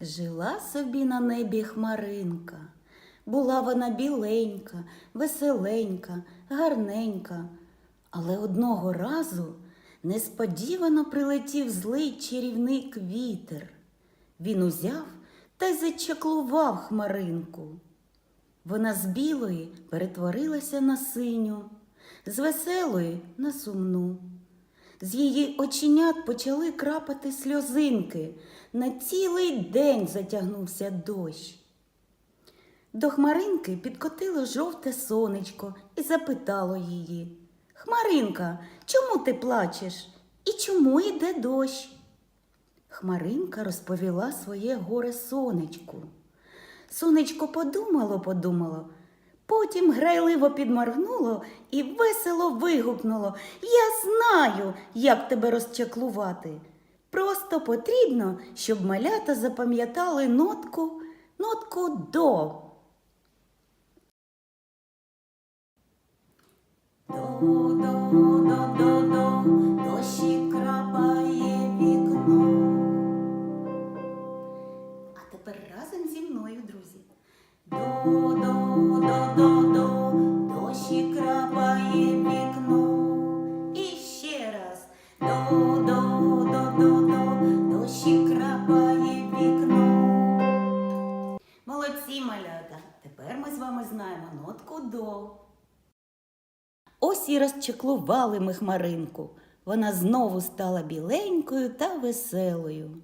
Жила собі на небі хмаринка. Була вона біленька, веселенька, гарненька. Але одного разу несподівано прилетів злий чарівник вітер. Він узяв та й зачаклував хмаринку. Вона з білої перетворилася на синю, з веселої на сумну. З її оченят почали крапати сльозинки. На цілий день затягнувся дощ. До хмаринки підкотило жовте сонечко і запитало її Хмаринка, чому ти плачеш? І чому йде дощ? Хмаринка розповіла своє горе сонечку. Сонечко подумало, подумало, потім грайливо підморгнуло і весело вигукнуло Я знаю, як тебе розчаклувати. Просто потрібно, щоб малята запам'ятали нотку, нотку до. До, до, до, до, до, дощі крапає вікно. А тепер разом зі мною, друзі. До, Тепер ми з вами знаємо нотку до. Ось і розчеклували ми хмаринку. Вона знову стала біленькою та веселою.